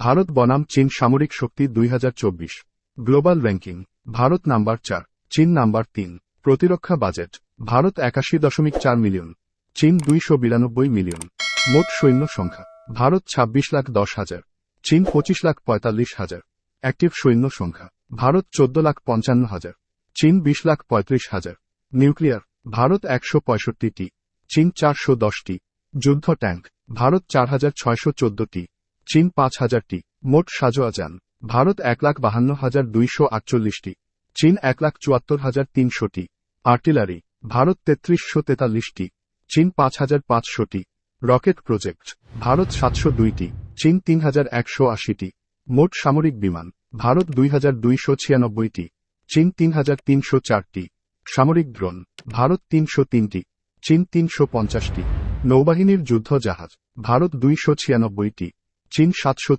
ভারত বনাম চীন সামরিক শক্তি দুই হাজার চব্বিশ। গ্লোবাল র্যাঙ্কিং, ভারত নাম্বার চার, চীন নাম্বার তিন। প্রতিরক্ষা বাজেট, ভারত একাশি দশমিক চার মিলিয়ন, চীন দুইশো বিরানব্বই মিলিয়ন। মোট সৈন্য সংখ্যা, ভারত ছাব্বিশ লাখ দশ হাজার, চীন পঁচিশ লাখ পঁয়তাল্লিশ হাজার। অ্যাক্টিভ সৈন্য সংখ্যা, ভারত চোদ্দ লাখ পঞ্চান্ন হাজার, চীন বিশ লাখ পঁয়ত্রিশ হাজার। নিউক্লিয়ার, ভারত একশো পঁয়ষট্টিটি, চীন চারশো দশটি। যুদ্ধ ট্যাঙ্ক, ভারত চার হাজার ছয়শো চোদ্দটি। চীন পাঁচ হাজারটি, মোট সাজোয়া যান। ভারত এক লাখ বাহান্ন হাজার দুইশো আটচল্লিশটি, চীন এক লাখ চুয়াত্তর হাজার তিনশোটি। আর্টিলারি, ভারত তেত্রিশশো তেতাল্লিশটি, চীন পাঁচ হাজার পাঁচশোটি। রকেট প্রজেক্ট, ভারত সাতশো দুইটি, চীন তিন হাজার একশো আশিটি। মোট সামরিক বিমান, ভারত দুই হাজার দুইশো ছিয়ানব্বইটি, চীন তিন হাজার তিনশো চারটি। সামরিক ড্রোন, ভারত তিনশো তিনটি, চীন তিনশো পঞ্চাশটি। নৌবাহিনীর যুদ্ধ জাহাজ ভারত দুইশো ছিয়ানব্বইটি। চীন সাতশো